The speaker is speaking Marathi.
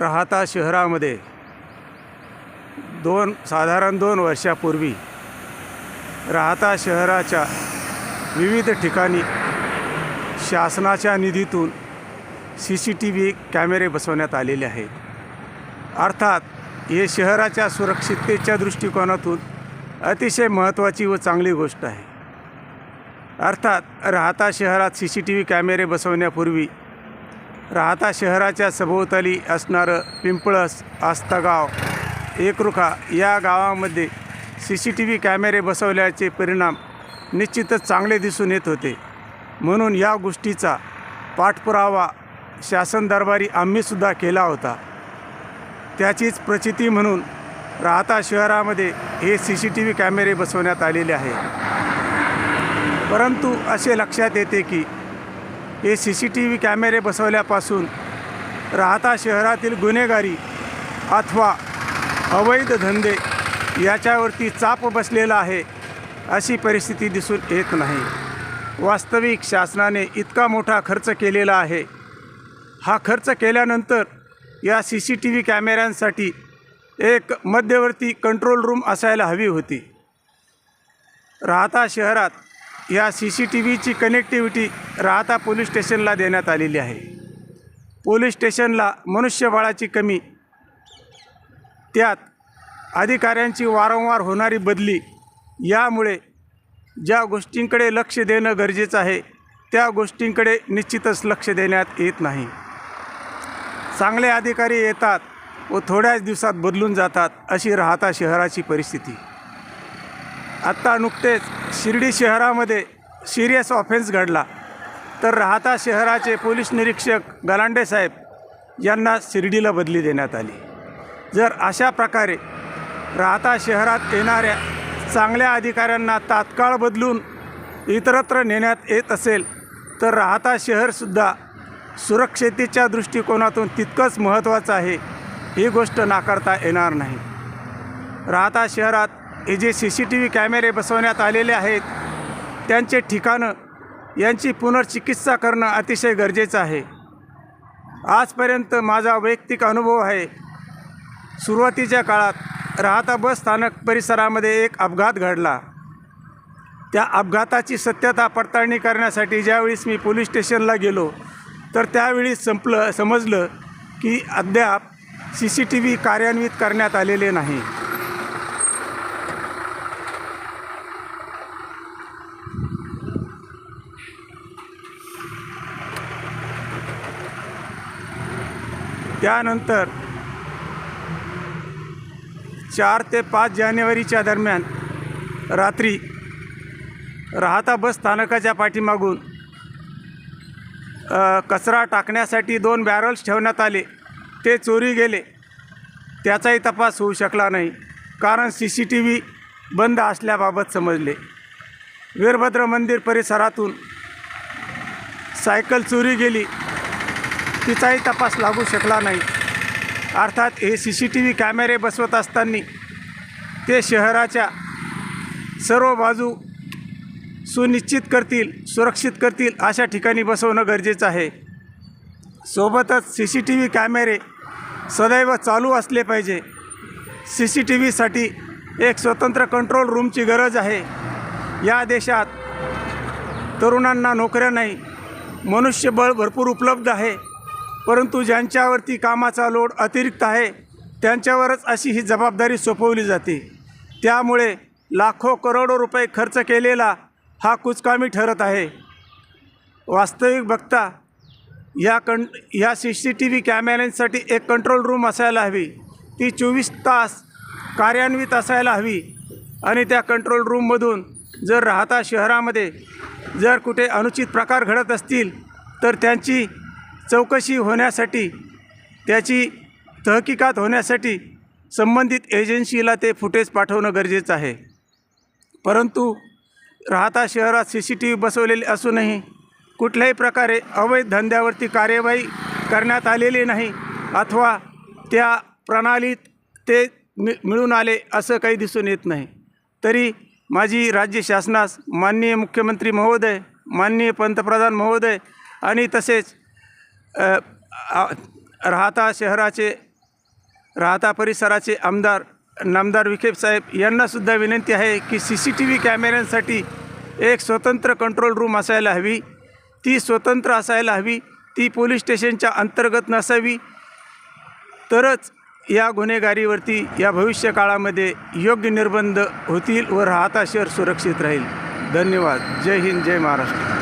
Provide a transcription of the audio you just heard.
राहता शहरामध्ये दोन साधारण दोन वर्षापूर्वी राहता शहराच्या विविध ठिकाणी शासनाच्या निधीतून सी सी टी व्ही कॅमेरे बसवण्यात आलेले आहेत. अर्थात हे शहराच्या सुरक्षिततेच्या दृष्टिकोनातून अतिशय महत्त्वाची व चांगली गोष्ट आहे. अर्थात राहता शहरात सी सी टी व्ही कॅमेरे बसवण्यापूर्वी राहता शहराच्या सभोवताली असणारं पिंपळस आस्तगाव एकरुखा या गावामध्ये सी सी टी व्ही कॅमेरे बसवल्याचे परिणाम निश्चितच चांगले दिसून येत होते. म्हणून या गोष्टीचा पाठपुरावा शासन दरबारी आम्हीसुद्धा केला होता. त्याचीच प्रचिती म्हणून राहता शहरामध्ये हे सी सी टी व्ही कॅमेरे बसवण्यात आलेले आहे. परंतु असे लक्षात येते की हे सी सी टी व्ही कॅमेरे बसवल्यापासून राहता शहरातील गुन्हेगारी अथवा अवैध धंदे याच्यावरती चाप बसलेला आहे अशी परिस्थिती दिसून येत नाही. वास्तविक शासनाने इतका मोठा खर्च केलेला आहे. हा खर्च केल्यानंतर या सी सी टी व्ही कॅमेऱ्यांसाठी एक मध्यवर्ती कंट्रोल रूम असायला हवी होती. राहता शहरात या सी सी टी व्हीची कनेक्टिव्हिटी राहता पोलीस स्टेशनला देण्यात आलेली आहे. पोलीस स्टेशनला मनुष्यबळाची कमी त्यात अधिकाऱ्यांची वारंवार होणारी बदली यामुळे ज्या गोष्टींकडे लक्ष देणं गरजेचं आहे त्या गोष्टींकडे निश्चितच लक्ष देण्यात येत नाही. चांगले अधिकारी येतात व थोड्याच दिवसात बदलून जातात अशी राहता शहराची परिस्थिती. आत्ता नुकतेच शिर्डी शहरामध्ये सिरियस ऑफेन्स घडला. तर राहता शहराचे पोलीस निरीक्षक गलांडे साहेब यांना शिर्डीला बदली देण्यात आली. जर अशा प्रकारे राहता शहरात येणाऱ्या चांगल्या अधिकाऱ्यांना तात्काळ बदलून इतरत्र नेण्यात येत असेल तर राहता शहरसुद्धा सुरक्षितेच्या दृष्टिकोनातून तितकंच महत्त्वाचं आहे ही गोष्ट नाकारता येणार नाही. राहता शहरात हे जे सी सी टी व्ही कॅमेरे बसवण्यात आलेले आहेत त्यांचे ठिकाणं यांची पुनर्चिकित्सा करणं अतिशय गरजेचं आहे. आजपर्यंत माझा वैयक्तिक अनुभव आहे सुरुवातीच्या काळात राहता बस स्थानक परिसरामध्ये एक अपघात घडला. त्या अपघाताची सत्यता पडताळणी करण्यासाठी ज्यावेळेस मी पोलीस स्टेशनला गेलो तर त्यावेळी संपलं समजलं की अद्याप सी सी टी व्ही कार्यान्वित करण्यात आलेले नाही. त्यानंतर चार ते पाच जानेवारीच्या दरम्यान रात्री राहता बस स्थानकाच्या पाठीमागून कचरा टाकण्यासाठी दोन बॅरल्स ठेवण्यात आले. ते चोरी गेले. त्याचाही तपास होऊ शकला नाही कारण सी सी टी व्ही बंद असल्याबाबत समजले. वीरभद्र मंदिर परिसरातून सायकल चोरी गेली. तिचाही तपास लागू शकला नाही. अर्थात हे सी सी टी व्ही कॅमेरे बसवत असताना ते शहराच्या सर्व बाजू सुनिश्चित करतील सुरक्षित करतील अशा ठिकाणी बसवणं गरजेचं आहे. सोबतच सी सी टी व्ही कॅमेरे सदैव चालू असले पाहिजे. सी सी टी व्हीसाठी एक स्वतंत्र कंट्रोल रूमची गरज आहे. या देशात तरुणांना नोकऱ्या नाही मनुष्यबळ भरपूर उपलब्ध आहे. परंतु ज्यांच्यावरती कामाचा लोड अतिरिक्त आहे त्यांच्यावरच अशी ही जबाबदारी सोपवली जाते. त्यामुळे लाखो करोडो रुपये खर्च केलेला हा कुचकामी ठरत आहे. वास्तविक बघता या कं या सी सी टी व्ही कॅमेऱ्यांसाठी एक कंट्रोल रूम असायला हवी. ती चोवीस तास कार्यान्वित असायला हवी आणि त्या कंट्रोल रूममधून जर राहता शहरामध्ये जर कुठे अनुचित प्रकार घडत असतील तर त्यांची चौकशी होण्यासाठी त्याची तहकीकात होण्यासाठी संबंधित एजन्सीला ते फुटेज पाठवणं गरजेचं आहे. परंतु राहता शहरात सी सी टी व्ही बसवलेले असूनही कुठल्याही प्रकारे अवैध धंद्यावरती कार्यवाही करण्यात आलेली नाही अथवा त्या प्रणालीत ते मि मिळून आले असं काही दिसून येत नाही. तरी माझी राज्य शासनास माननीय मुख्यमंत्री महोदय माननीय पंतप्रधान महोदय आणि तसेच राहता शहराचे राहता परिसराचे आमदार नामदार विखे साहेब यांनासुद्धा विनंती आहे की सी सी टी व्ही कॅमेऱ्यांसाठी एक स्वतंत्र कंट्रोल रूम असायला हवी. ती स्वतंत्र असायला हवी. ती पोलीस स्टेशनच्या अंतर्गत नसावी. तरच या गुन्हेगारीवरती या भविष्य काळामध्ये योग्य निर्बंध होतील व राहता शहर सुरक्षित राहील. धन्यवाद. जय हिंद जय महाराष्ट्र.